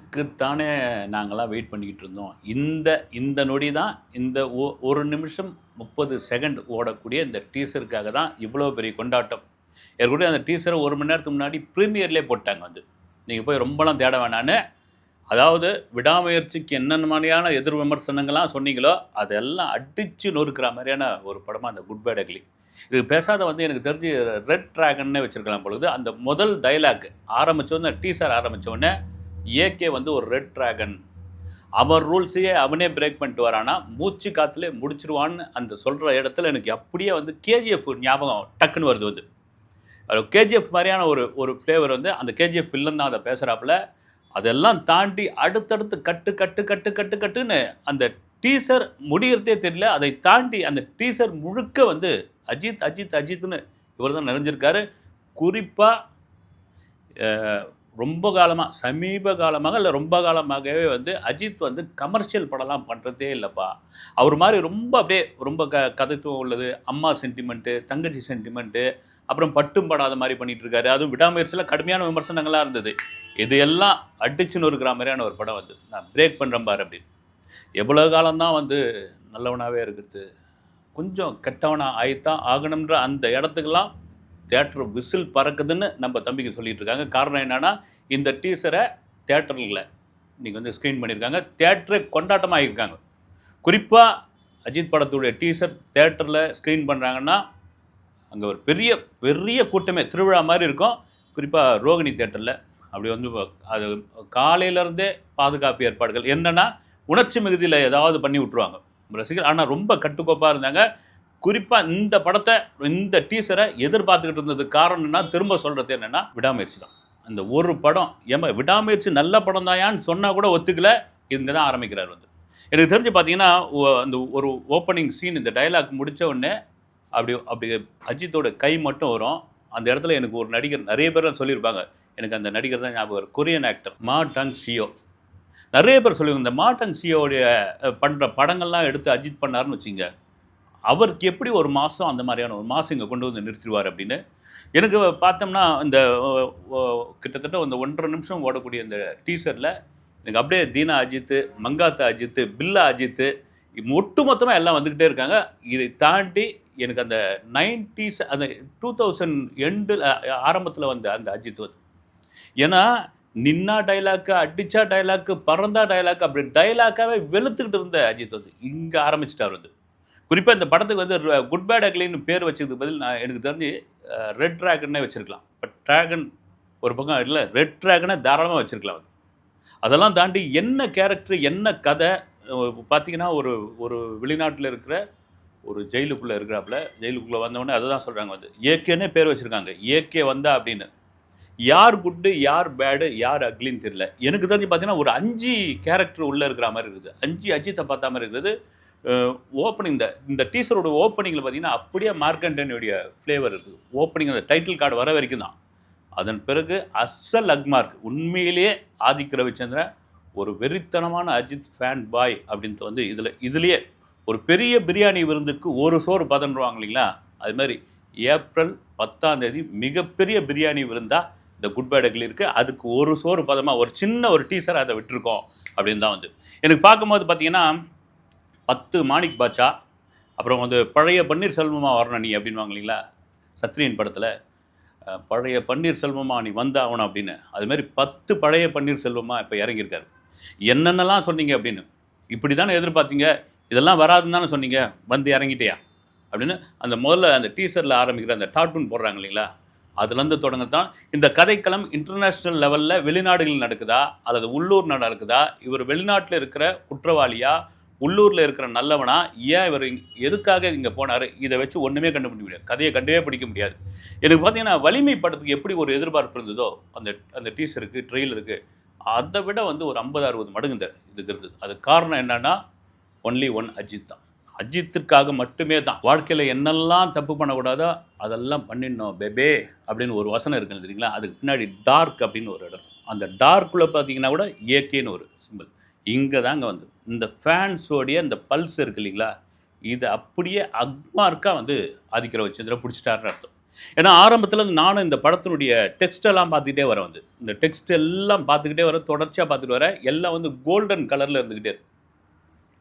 இதுக்குத்தானே நாங்களாம் வெயிட் பண்ணிக்கிட்டு இருந்தோம். இந்த இந்த நொடி தான் இந்த ஒ- ஒரு நிமிஷம் முப்பது செகண்ட் ஓடக்கூடிய இந்த டீசருக்காக தான் இவ்வளோ பெரிய கொண்டாட்டம். ஏற்கனவே அந்த டீசரை ஒரு மணி நேரத்துக்கு முன்னாடி ப்ரீமியர்லேயே போட்டாங்க வந்து நீங்கள் போய் ரொம்பலாம் தேட வேணான்னு. அதாவது விடாமுயற்சிக்கு என்னென்ன மாதிரியான எதிர் விமர்சனங்கள்லாம் சொன்னீங்களோ அதெல்லாம் அடித்து நொறுக்கிற மாதிரியான ஒரு படமாக அந்த குட் பேட் அக்லி இது பேசாத வந்து எனக்கு தெரிஞ்சு ரெட் ட்ராகன்னே வச்சுருக்கலாம் பொழுது அந்த முதல் டைலாக் ஆரம்பித்தோடனே டீசர் ஆரம்பித்தோடனே ஏகே வந்து ஒரு ரெட் ட்ராகன் அவன் ரூல்ஸையே அவனே பிரேக் பண்ணிட்டு வரானா மூச்சு காத்துல முடிச்சிருவான்னு அந்த சொல்கிற இடத்துல எனக்கு அப்படியே வந்து கேஜிஎஃப் ஞாபகம் டக்குன்னு வருது வந்து. கேஜிஎஃப் மாதிரியான ஒரு ஒரு ஃப்ளேவர் வந்து அந்த கேஜிஎஃப் வில்லன் தான் அதை பேசுகிறாப்புல அதெல்லாம் தாண்டி அடுத்தடுத்து கட்டு கட்டு கட்டு கட்டு கட்டுன்னு அந்த டீசர் முடிகிறதே தெரியல. அதை தாண்டி அந்த டீசர் முழுக்க வந்து அஜித் அஜித் அஜித்னு இவர் தான் நிறைஞ்சிருக்காரு குறிப்பாக ரொம்ப காலமாக சமீப காலமாக இல்லை ரொம்ப காலமாகவே வந்து அஜித் வந்து கமர்ஷியல் படம்லாம் பண்ணுறதே இல்லைப்பா. அவர் மாதிரி ரொம்ப அப்படியே ரொம்ப க கதைத்துவம் உள்ளது அம்மா சென்டிமெண்ட்டு தங்கச்சி சென்டிமெண்ட்டு அப்புறம் பட்டும் படாத மாதிரி பண்ணிகிட்டு இருக்காரு. அதுவும் விடாமுயற்சியில் கடுமையான விமர்சனங்களாக இருந்தது. இது எல்லாம் அடிச்சுன்னு இருக்கிற மாதிரியான ஒரு படம் வந்து நான் பிரேக் பண்ணுறேன் பாரு அப்படின்னு. எவ்வளோ காலம்தான் வந்து நல்லவனாகவே இருக்கிறது. கொஞ்சம் கெட்டவனாக ஆயித்தான் ஆகணுன்ற அந்த இடத்துக்கெல்லாம் தேட்டர் விசில் பறக்குதுன்னு நம்ம தம்பிக்கு சொல்லிட்டு இருக்காங்க. காரணம் என்னன்னா இந்த டீசரை தேட்டரில் இன்றைக்கி வந்து ஸ்க்ரீன் பண்ணியிருக்காங்க தேட்டரே கொண்டாட்டமாக இருக்காங்க குறிப்பாக அஜித் படத்துடைய டீசர் தேட்டரில் ஸ்க்ரீன் பண்ணுறாங்கன்னா அங்கே ஒரு பெரிய பெரிய கூட்டமே திருவிழா மாதிரி இருக்கும். குறிப்பாக ரோகிணி தேட்டரில் அப்படி வந்து அது காலையிலேருந்தே பாதுகாப்பு ஏற்பாடுகள். என்னென்னா உணர்ச்சி மிகுதியில் ஏதாவது பண்ணி விட்ருவாங்க ரசிகர் ஆனால் ரொம்ப கட்டுக்கோப்பாக இருந்தாங்க. குறிப்பாக இந்த படத்தை இந்த டீசரை எதிர்பார்த்துக்கிட்டு இருந்தது என்ன திரும்ப சொல்கிறது என்னென்னா விடாமுயற்சி தான். அந்த ஒரு படம் ஏமா விடாமுயற்சி நல்ல படம் தாயான்னு சொன்னால் கூட ஒத்துக்கல இங்கே தான் ஆரம்பிக்கிறார் வந்து. எனக்கு தெரிஞ்சு பார்த்தீங்கன்னா அந்த ஒரு ஓப்பனிங் சீன் இந்த டயலாக் முடித்த உடனே அப்படி அப்படி அஜித்தோட கை மட்டும் வரும். அந்த இடத்துல எனக்கு ஒரு நடிகர் நிறைய பேர் சொல்லியிருப்பாங்க. எனக்கு அந்த நடிகர் தான் ஞாபகம் Korean actor Ma Dong Seok. நிறைய பேர் சொல்லுவாங்க இந்த மாட்டங் சியோடைய பண்ணுற படங்கள்லாம் எடுத்து அஜித் பண்ணாருன்னு வச்சுங்க அவருக்கு எப்படி ஒரு மாதம் அந்த மாதிரியான ஒரு மாதம் இங்கே கொண்டு வந்து நிறுத்திடுவார் அப்படின்னு எனக்கு பார்த்தோம்னா இந்த கிட்டத்தட்ட அந்த ஒன்றரை நிமிஷம் ஓடக்கூடிய அந்த டீசரில் எனக்கு அப்படியே தீனா அஜித்து மங்காத்தா அஜித்து பில்லா அஜித்து ஒட்டு மொத்தமாக எல்லாம் வந்துக்கிட்டே இருக்காங்க. இதை தாண்டி எனக்கு அந்த நைன்டிஸ் அந்த டூ தௌசண்ட் எண்டில் ஆரம்பத்தில் வந்த அந்த அஜித் வந்து. ஏன்னா நின்னா டைலாக்கு அடிச்சா டைலாக்கு பறந்தா டைலாக்கு அப்படி டைலாக்காகவே வெளுத்துக்கிட்டு இருந்த அஜித் வந்து இங்கே ஆரம்பிச்சிட்டார் வந்து. குறிப்பாக இந்த படத்துக்கு வந்து குட் பேட் அக்லின்னு பேர் வச்சதுக்கு பதில் நான் எனக்கு தெரிஞ்சு ரெட் ட்ராகன்னே வச்சுருக்கலாம். பட் ட்ராகன் ஒரு பக்கம் இல்லை ரெட் ட்ராகனை தாராளமாக வச்சுருக்கலாம் அது. அதெல்லாம் தாண்டி என்ன கேரக்டர் என்ன கதை பார்த்தீங்கன்னா ஒரு ஒரு வெளிநாட்டில் இருக்கிற ஒரு ஜெயிலுக்குள்ளே இருக்கிறாப்புல ஜெயிலுக்குள்ளே வந்தவொடனே அதை தான் சொல்கிறாங்க வந்து. ஏகேனே பேர் வச்சுருக்காங்க. ஏகே வந்தா அப்படின்னு. யார் குட்டு யார் பேடு யார் அக்லின்னு தெரியல. எனக்கு தெரிஞ்சு பார்த்தீங்கன்னா ஒரு அஞ்சு கேரக்டர் உள்ளே இருக்கிற மாதிரி இருக்குது. அஞ்சு அஜித்தை பார்த்தா மாதிரி இருக்குது. ஓப்பனிங் இந்த இந்த டீசரோட ஓப்பனிங்கில் பார்த்தீங்கன்னா அப்படியே மார்க்கண்டனுடைய ஃப்ளேவர் இருக்குது ஓப்பனிங் அந்த டைட்டில் கார்டு வர வரைக்கும் தான். அதன் பிறகு அசல் அக்மார்க் உண்மையிலேயே ஆதிக் ரவிச்சந்திரன் ஒரு வெறித்தனமான அஜித் ஃபேன் பாய் அப்படின்ட்டு வந்து இதில் இதுலேயே ஒரு பெரிய பிரியாணி விருந்துக்கு ஒரு சோறு பதன்றுவாங்க இல்லைங்களா? அது மாதிரி ஏப்ரல் பத்தாம் தேதி மிகப்பெரிய பிரியாணி விருந்தா இந்த குட் பேட் இருக்குது அதுக்கு ஒரு சோறு பதமாக ஒரு சின்ன ஒரு டீசர் அதை விட்டுருக்கோம் அப்படின்னு தான் வந்து. எனக்கு பார்க்கும்போது பார்த்தீங்கன்னா பத்து மாணிக் பாட்சா அப்புறம் வந்து பழைய பன்னீர் செல்வமா வரணும் நீ அப்படின்வாங்க இல்லைங்களா? சத்ரியன் படத்தில் பழைய பன்னீர் செல்வமா நீ வந்தாகணும் அப்படின்னு. அதுமாரி பத்து பழைய பன்னீர்செல்வமாக இப்போ இறங்கியிருக்காரு. என்னென்னலாம் சொன்னீங்க அப்படின்னு. இப்படி தானே எதிர்பார்த்தீங்க. இதெல்லாம் வராதுன்னு தானே சொன்னீங்க. வந்து இறங்கிட்டியா? அப்படின்னு அந்த முதல்ல அந்த டீசரில் ஆரம்பிக்கிற அந்த டார்ட்டூன் போடுறாங்க இல்லைங்களா? அதுலேருந்து தொடங்கத்தான் இந்த கதைக்களம் இன்டர்நேஷ்னல் லெவலில் வெளிநாடுகளில் நடக்குதா? அல்லது உள்ளூர் நடக்குதா இவர் வெளிநாட்டில் இருக்கிற குற்றவாளியாக உள்ளூரில் இருக்கிற நல்லவனா ஏன் இவர் எதுக்காக இங்கே போனார்? இதை வச்சு ஒன்றுமே கண்டுபிடிக்க முடியாது. கதையை கண்டே பிடிக்க முடியாது. எனக்கு பார்த்தீங்கன்னா வலிமை படத்துக்கு எப்படி ஒரு எதிர்பார்ப்பு இருந்ததோ அந்த அந்த டீசருக்கு ட்ரெயிலருக்கு அதை விட வந்து ஒரு ஐம்பது அறுபது மடங்கு இந்த இதுக்கு இருந்தது. அது காரணம் என்னன்னா ஒன்லி ஒன் அஜித் தான். அஜித்திற்காக மட்டுமே தான். வாழ்க்கையில் என்னெல்லாம் தப்பு பண்ணக்கூடாதோ அதெல்லாம் பண்ணிடணும் பெபே அப்படின்னு ஒரு வசனம் இருக்குது தெரியுங்களா? அதுக்கு பின்னாடி டார்க் அப்படின்னு ஒரு இடம். அந்த டார்க்குள்ளே பார்த்தீங்கன்னா கூட ஏகேன்னு ஒரு சிம்பிள் இங்கே தாங்க வந்து இந்த ஃபேன்ஸோடைய இந்த பல்ஸ் இருக்கு இல்லைங்களா? இது அப்படியே அக்மார்க்காக வந்து ஆதிக்கிற வச்சந்திர பிடிச்சிட்டாருன்னு அர்த்தம். ஏன்னா ஆரம்பத்தில் நானும் இந்த படத்தினுடைய டெக்ஸ்டெல்லாம் பார்த்துக்கிட்டே வரேன் வந்து. இந்த டெக்ஸ்ட் எல்லாம் பார்த்துக்கிட்டே வரேன் தொடர்ச்சியாக பார்த்துட்டு வரேன் எல்லாம் வந்து கோல்டன் கலரில் இருந்துக்கிட்டே இருக்கு.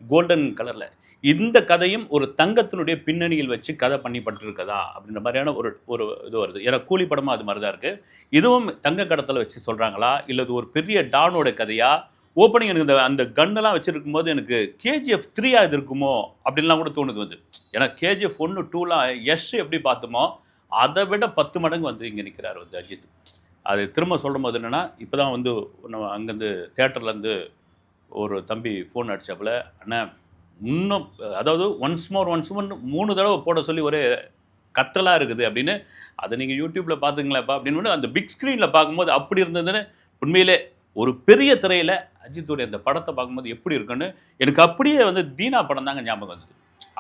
கோல்டன் கலரில் இந்த கதையும் ஒரு தங்கத்தினுடைய பின்னணியில் வச்சு கதை பண்ணிப்பட்டிருக்கதா அப்படின்ற மாதிரியான ஒரு ஒரு இது வருது. ஏன்னா கூலி படமாக அது மாதிரி தான் இருக்குது இதுவும் தங்க கடத்தில் வச்சு சொல்கிறாங்களா இல்லை இது ஒரு பெரிய டானோட கதையாக ஓப்பனிங் எனக்கு இந்த அந்த கன்னெல்லாம் வச்சுருக்கும் போது எனக்கு கேஜிஎஃப் த்ரீயாக இது இருக்குமோ அப்படின்லாம் கூட தோணுது வந்து. ஏன்னா கேஜிஎஃப் ஒன்று டூலாம் எஸ் எப்படி பார்த்தோமோ அதை விட பத்து மடங்கு வந்து இங்கே நிற்கிறார் வந்து அஜித். அது திரும்ப சொல்லும் போது என்னென்னா இப்போ தான் வந்து நம்ம அங்கேருந்து தேட்டர்லேருந்து ஒரு தம்பி ஃபோன் அடித்தாப்புல அண்ணா இன்னும் அதாவது ஒன்ஸ் மோர் ஒன்ஸ் மோர் மூணு தடவை போட சொல்லி ஒரே கத்தலாக இருக்குது அப்படின்னு அதை நீங்கள் யூடியூப்பில் பார்த்துங்களேப்பா அப்படின்னு அந்த பிக் ஸ்க்ரீனில் பார்க்கும்போது அப்படி இருந்ததுன்னு உண்மையிலே ஒரு பெரிய திரையில் அஜித்துடைய அந்த படத்தை பார்க்கும்போது எப்படி இருக்குன்னு எனக்கு அப்படியே வந்து தீனா படம் தாங்க ஞாபகம் வந்தது.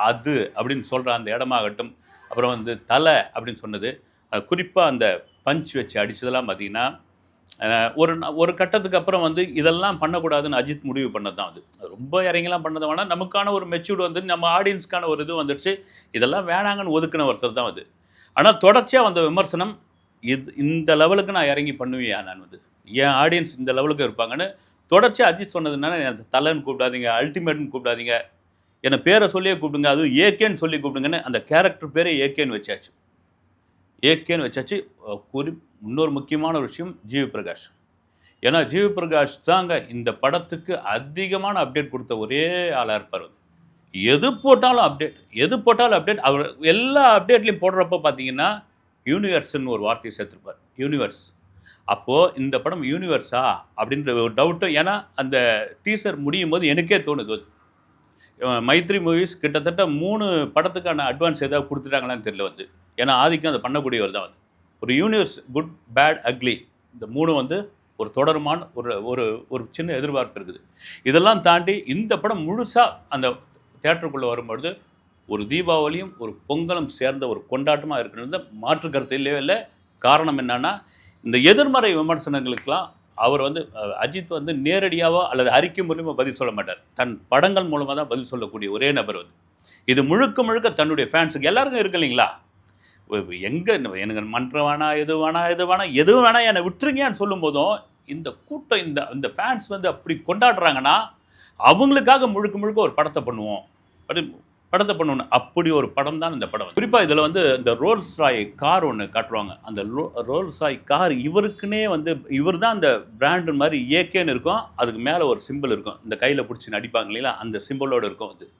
அது அப்படின்னு சொல்கிற அந்த இடமாகட்டும் அப்புறம் வந்து தலை அப்படின்னு சொன்னது குறிப்பாக அந்த பஞ்ச் வச்சு அடித்ததெல்லாம் பார்த்தீங்கன்னா ஒரு ஒரு கட்டத்துக்கு அப்புறம் வந்து இதெல்லாம் பண்ணக்கூடாதுன்னு அஜித் முடிவு பண்ணது தான் அது ரொம்ப இறங்கிலாம் பண்ணது வேணால் நமக்கான ஒரு மெச்சூர்டு வந்து நம்ம ஆடியன்ஸ்க்கான ஒரு இது வந்துடுச்சு இதெல்லாம் வேணாங்கன்னு ஒதுக்கின ஒருத்தர் தான் அது. ஆனால் தொடர்ச்சியாக வந்த விமர்சனம் இது இந்த லெவலுக்கு நான் இறங்கி பண்ணுவேன் நான் வந்து. என் ஆடியன்ஸ் இந்த லெவலுக்கு இருப்பாங்கன்னு தொடர்ச்சியாக அஜித் சொன்னதுனால எனக்கு தலைன்னு கூப்பிடாதீங்க அல்டிமேட்னு கூப்பிடாதீங்க. என்னை பேரை சொல்லியே கூப்பிடுங்க அதுவும் ஏகேன்னு சொல்லி கூப்பிடுங்கன்னு அந்த கேரக்டர் பேரே ஏகேன்னு வச்சாச்சு. ஏகேன்னு வச்சாச்சு. குறி இன்னொரு முக்கியமான ஒரு விஷயம் ஜிவி பிரகாஷ். ஏன்னா ஜிவி பிரகாஷ் தாங்க இந்த படத்துக்கு அதிகமான அப்டேட் கொடுத்த ஒரே ஆளாக இருப்பார் எது போட்டாலும் அப்டேட் எது போட்டாலும் அப்டேட் அவர் எல்லா அப்டேட்லையும் போடுறப்ப பார்த்தீங்கன்னா யூனிவர்ஸ்னு ஒரு வார்த்தையை சேர்த்துருப்பார். யூனிவர்ஸ் அப்போது இந்த படம் யூனிவர்ஸா அப்படின்ற ஒரு டவுட்டும் ஏன்னா அந்த டீசர் முடியும் போது எனக்கே தோணுது. அது. மைத்ரி மூவிஸ் கிட்டத்தட்ட மூணு படத்துக்கான அட்வான்ஸ் ஏதாவது கொடுத்துட்டாங்களான்னு தெரியல வந்து. ஏன்னா ஆதிக்கம் அதை பண்ணக்கூடியவர் தான் வந்து. ஒரு யூனிவர்ஸ் குட் பேட் அக்லி இந்த மூணு வந்து ஒரு தொடருமான ஒரு ஒரு ஒரு சின்ன எதிர்பார்ப்பு இருக்குது. இதெல்லாம் தாண்டி இந்த படம் முழுசாக அந்த தேட்டருக்குள்ளே வரும்பொழுது ஒரு தீபாவளியும் ஒரு பொங்கலும் சேர்ந்த ஒரு கொண்டாட்டமாக இருக்கிறது மாற்று கருத்து இல்லவே இல்லை. காரணம் என்னென்னா இந்த எதிர்மறை விமர்சனங்களுக்கெல்லாம் அவர் வந்து அஜித் வந்து நேரடியாகவோ அல்லது அறிக்கை மூலியமாக பதில் சொல்ல மாட்டார். தன் படங்கள் மூலமாக தான் பதில் சொல்லக்கூடிய ஒரே நபர் வந்து. இது முழுக்க முழுக்க தன்னுடைய ஃபேன்ஸுக்கு எல்லாருக்கும் இருக்கு இல்லைங்களா? எங்கே எனக்கு மன்றம் வேணா எது வேணா எது வேணா எது வேணா என்னை விட்டுருங்கன்னு சொல்லும் போதும் இந்த கூட்டம் இந்த இந்த ஃபேன்ஸ் வந்து அப்படி கொண்டாடுறாங்கன்னா அவங்களுக்காக முழுக்க முழுக்க ஒரு படத்தை பண்ணுவோம். அப்படி படத்தை பண்ணணும் அப்படி ஒரு படம் தான் இந்த படம் குறிப்பாக இதில் வந்து இந்த ரோல்ஸ் ராய் கார் ஒன்று காட்டுவாங்க. அந்த ரோ- ரோல்ஸ் ராய் கார் இவருக்குன்னே வந்து இவர் தான் அந்த பிராண்டு மாதிரி ஏகேன்னு இருக்கும். அதுக்கு மேலே ஒரு சிம்பிள் இருக்கும். இந்த கையில் பிடிச்சி நடிப்பாங்க இல்லைங்களா அந்த சிம்பிளோடு இருக்கும் அது.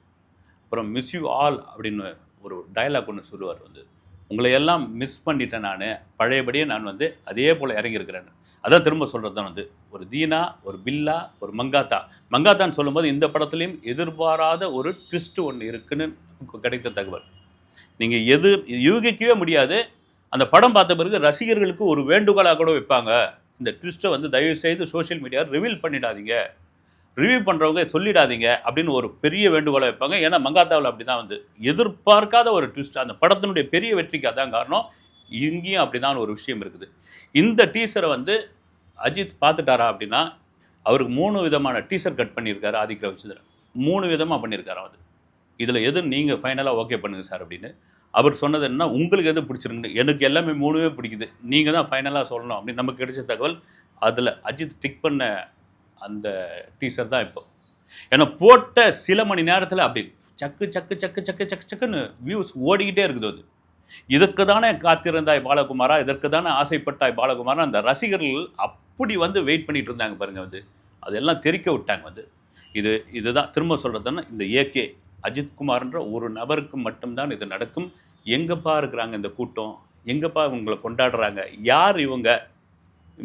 அப்புறம் மிஸ் யூ ஆல் அப்படின்னு ஒரு டயலாக் ஒன்று சொல்லுவார் வந்து. உங்களை எல்லாம் மிஸ் பண்ணிட்டேன் நான். பழையபடியே நான் வந்து அதே போல் இறங்கியிருக்கிறேன். அதான் திரும்ப சொல்கிறது தான் வந்து ஒரு தீனா ஒரு பில்லா ஒரு மங்காத்தா. மங்காத்தான்னு சொல்லும்போது இந்த படத்துலையும் எதிர்பாராத ஒரு ட்விஸ்ட் ஒன்று இருக்குன்னு கிடைத்த தகவல். நீங்கள் எது யூகிக்கவே முடியாது. அந்த படம் பார்த்த பிறகு ரசிகர்களுக்கு ஒரு வேண்டுகோளாக கூட வைப்பாங்க. இந்த ட்விஸ்ட்டை வந்து தயவு செய்து சோஷியல் மீடியா ரிவீல் பண்ணிடாதீங்க. ரிவ்யூ பண்ணுறவங்க சொல்லிடாதீங்க அப்படின்னு ஒரு பெரிய வேண்டுகோளை வைப்பாங்க. ஏன்னா மங்காத்தாவில் அப்படி தான் வந்து எதிர்பார்க்காத ஒரு ட்விஸ்ட் அந்த படத்தினுடைய பெரிய வெற்றிக்கு அதான் காரணம். இங்கேயும் அப்படி தான் ஒரு விஷயம் இருக்குது. இந்த டீசரை வந்து அஜித் பார்த்துட்டாரா அப்படின்னா அவருக்கு மூணு விதமான டீசர் கட் பண்ணியிருக்காரு ஆதிக் ரவிச்சந்திரன். மூணு விதமாக பண்ணியிருக்காரு அது இதில் எது நீங்கள் ஃபைனலாக ஓகே பண்ணுங்க சார் அப்படின்னு. அவர் சொன்னது என்ன உங்களுக்கு எது பிடிச்சிருக்குன்னு? எனக்கு எல்லாமே மூணுவே பிடிக்குது. நீங்கள் தான் ஃபைனலாக சொல்லணும் அப்படின்னு நமக்கு கிடைச்ச தகவல் அதில் அஜித் டிக் பண்ண அந்த டீசர் தான் இப்போ. ஏன்னா போட்ட சில மணி நேரத்தில் அப்படி சக்கு சக்கு சக்கு சக்கு சக்கு சக்குன்னு வியூஸ் ஓடிக்கிட்டே இருக்குது அது. இதுக்கு தானே காத்திருந்தாய் பாலகுமாரா? இதற்கு தானே ஆசைப்பட்டாய் பாலகுமாரா? அந்த ரசிகர்கள் அப்படி வந்து வெயிட் பண்ணிட்டு இருந்தாங்க பாருங்கள் வந்து. அதெல்லாம் தெரிக்க விட்டாங்க வந்து. இது இதுதான் திரும்ப சொல்கிறதுன்னா இந்த ஏகே அஜித்குமார்ன்ற ஒரு நபருக்கு மட்டும்தான் இது நடக்கும். எங்கப்பா இருக்கிறாங்க இந்த கூட்டம்? எங்கப்பா உங்களை கொண்டாடுறாங்க? யார் இவங்க?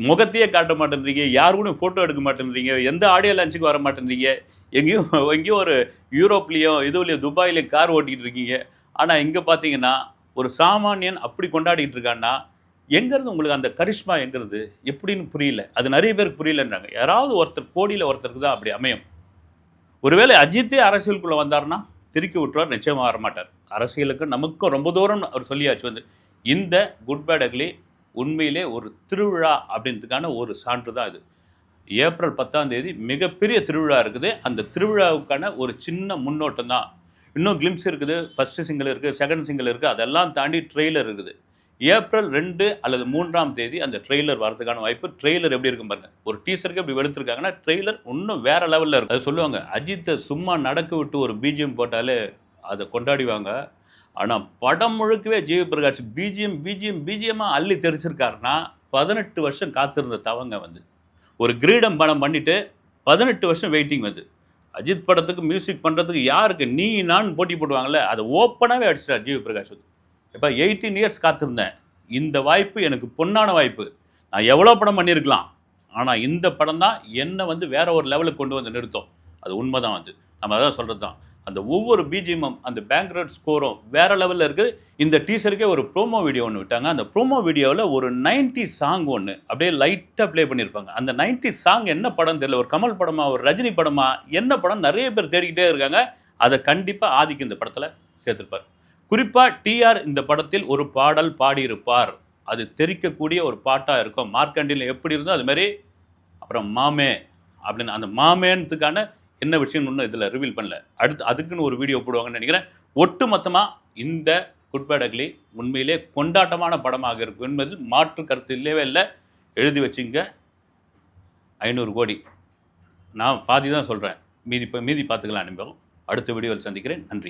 முகத்தையே காட்ட மாட்டேன்றீங்க யார் கூட ஃபோட்டோ எடுக்க மாட்டேன்றீங்க எந்த ஆடியோ லான்ச்சுக்கு வர மாட்டேன்றீங்க எங்கேயும் எங்கேயும் ஒரு யூரோப்லேயும் இதுலேயும் துபாயிலையும் கார் ஓட்டிகிட்டு இருக்கீங்க. ஆனால் இங்கே பார்த்தீங்கன்னா ஒரு சாமானியன் அப்படி கொண்டாடிட்டு இருக்கான்னா எங்கேருந்து உங்களுக்கு அந்த கரிஷ்மா எங்கிறது எப்படின்னு புரியல. அது நிறைய பேருக்கு புரியலன்றாங்க. யாராவது ஒருத்தர் கோடியில் ஒருத்தருக்கு தான் அப்படி அமையும். ஒருவேளை அஜித்தே அரசியலுக்குள்ளே வந்தாருன்னா திருக்கி விட்டுருவார் நிச்சயமாக வரமாட்டார். அரசியலுக்கு நமக்கும் ரொம்ப தூரம் அவர் சொல்லியாச்சு வந்து இந்த குட் பேட் அக்லி உண்மையிலே ஒரு திருவிழா அப்படின்றதுக்கான ஒரு சான்று தான் இது ஏப்ரல் பத்தாம் தேதி மிகப்பெரிய திருவிழா இருக்குது. அந்த திருவிழாவுக்கான ஒரு சின்ன முன்னோட்டம் தான். இன்னும் கிளிம்ஸ் இருக்குது. ஃபஸ்ட்டு சிங்கிள் இருக்குது செகண்ட் சிங்கிள் இருக்குது அதெல்லாம் தாண்டி ட்ரெய்லர் இருக்குது. ஏப்ரல் ரெண்டு அல்லது மூன்றாம் தேதி அந்த ட்ரெய்லர் வரதுக்கான வாய்ப்பு. ட்ரெய்லர் எப்படி இருக்கும் பாருங்க. ஒரு டீசருக்கு இப்படி வெளுத்துருக்காங்கன்னா ட்ரெய்லர் இன்னும் வேற லெவலில் இருக்கும். அது சொல்லுவாங்க அஜித்தை சும்மா நடக்க விட்டு ஒரு பிஜிஎம் போட்டாலே அதை கொண்டாடிவாங்க. ஆனால் படம் முழுக்கவே ஜிவி பிரகாஷ் பிஜிஎம் பிஜிஎம் பிஜிஎம்மாக அள்ளி தெரிச்சிருக்காருன்னா பதினெட்டு வருஷம் காத்திருந்த தவங்க வந்து. ஒரு கிரீடம் படம் பண்ணிவிட்டு பதினெட்டு வருஷம் வெயிட்டிங் வந்து. அஜித் படத்துக்கு மியூசிக் பண்ணுறதுக்கு யாருக்கு நீ நான் போட்டி போடுவாங்கல்ல அதை ஓப்பனாகவே அடிச்சிட்டார் ஜிவி பிரகாஷ் வந்து. இப்போ எயிட்டீன் இயர்ஸ் காத்திருந்தேன். இந்த வாய்ப்பு எனக்கு பொன்னான வாய்ப்பு. நான் எவ்வளோ படம் பண்ணியிருக்கலாம். ஆனால் இந்த படம் தான் என்னை வந்து வேற ஒரு லெவலுக்கு கொண்டு வந்து நிறுத்தும். அது உண்மை தான் வந்து. நம்ம அதான் சொல்கிறது தான் அந்த ஒவ்வொரு பிஜிஎம்மும் அந்த பேங்க்ரவுண்ட் ஸ்கோரும் வேற லெவலில் இருக்குது. இந்த டீசருக்கே ஒரு ப்ரோமோ வீடியோ ஒன்று விட்டாங்க. அந்த ப்ரோமோ வீடியோவில் ஒரு 90 சாங் ஒன்று அப்படியே லைட்டாக ப்ளே பண்ணியிருப்பாங்க அந்த 90 சாங் என்ன படம் தெரியல. ஒரு கமல் படமா ஒரு ரஜினி படமா என்ன படம் நிறைய பேர் தேடிக்கிட்டே இருக்காங்க. அதை கண்டிப்பாக ஆதிக்கு இந்த படத்தில் சேர்த்துருப்பார். குறிப்பாக டிஆர் இந்த படத்தில் ஒரு பாடல் பாடியிருப்பார். அது தெரிக்கக்கூடிய ஒரு பாட்டாக இருக்கும். மார்க்கண்டியில் எப்படி இருந்தோ அதுமாரி அப்புறம் மாமே அப்படின்னு அந்த மாமேன்றதுக்கான என்ன விஷயம் இன்னும் இதில் ரிவீல் பண்ணல. அடுத்து அதுக்குன்னு ஒரு வீடியோ போடுவாங்கன்னு நினைக்கிறேன். ஒட்டு மொத்தமாக இந்த குட் உண்மையிலே கொண்டாட்டமான படமாக இருக்கும் என்பது மாற்று கருத்து இல்லவே இல்லை. எழுதி வச்சுங்க. ஐநூறு கோடி. நான் பாதி தான் சொல்கிறேன் மீதி இப்போ மீதி பார்த்துக்கலாம் அனுபவம் அடுத்த வீடியோவில் சந்திக்கிறேன். நன்றி.